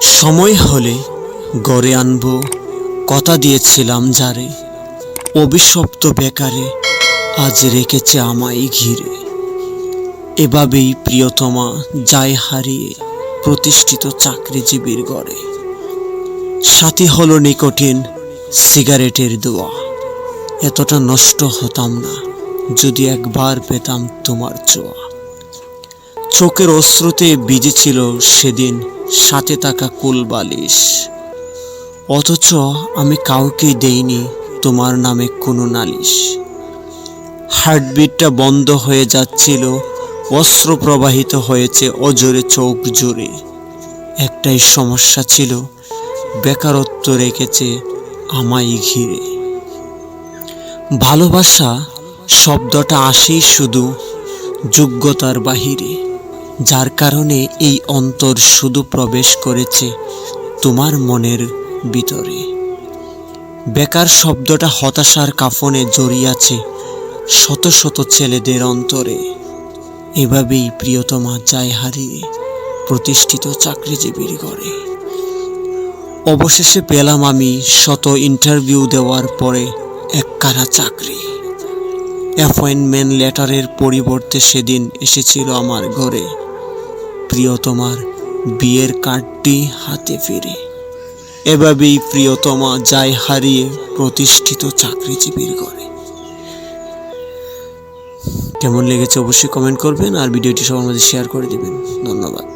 সময় হলে গড়ে আনব কথা দিয়েছিলাম যারে। অভিশপ্ত বেকারে আজ রেখেছে আমায় ঘিরে। এভাবেই প্রিয়তমা যায় হারিয়ে প্রতিষ্ঠিত চাকরিজীবীর গড়ে। সাথী হলো নিকোটিন সিগারেটের দোয়া। এতটা নষ্ট হতাম না যদি একবার পেতাম তোমার ছোঁয়া চোখের অশ্রুতে ভিজেছিল সেদিন সাথে থাকা কুল বালিশ। অথচ আমি কাউকে দেইনি তোমার নামে কোনো নালিশ। হার্টবিটটা বন্ধ হয়ে যাচ্ছিল, অস্ত্র প্রবাহিত হয়েছে অজোরে চোখ জোরে একটাই সমস্যা ছিল, বেকারত্ব রেখেছে আমায় ঘিরে। ভালোবাসা শব্দটা আসেই শুধু যোগ্যতার বাহিরে। যার কারণে এই অন্তর শুধু প্রবেশ করেছে তোমার মনের ভিতরে। বেকার শব্দটা হতাশার কাফনে জড়িয়েছে শত শত ছেলেদের অন্তরে। এভাবেই প্রিয়তমা যায় হারিয়ে প্রতিষ্ঠিত চাকরিজীবীর ঘরে। অবশেষে পেলাম আমি শত ইন্টারভিউ দেওয়ার পরে এক কারা চাকরি। অ্যাপয়েন্টমেন্ট লেটারের পরিবর্তে সেদিন এসেছিল আমার ঘরে। প্রিয়তমার বিয়ের কার্ডটি হাতে ফিরে। এভাবেই প্রিয়তমা যায় হারিয়ে প্রতিষ্ঠিত চাকরিজীবীর ঘরে। কেমন লেগেছে অবশ্যই কমেন্ট করবেন আর ভিডিওটি সবার মধ্যে শেয়ার করে দেবেন। ধন্যবাদ।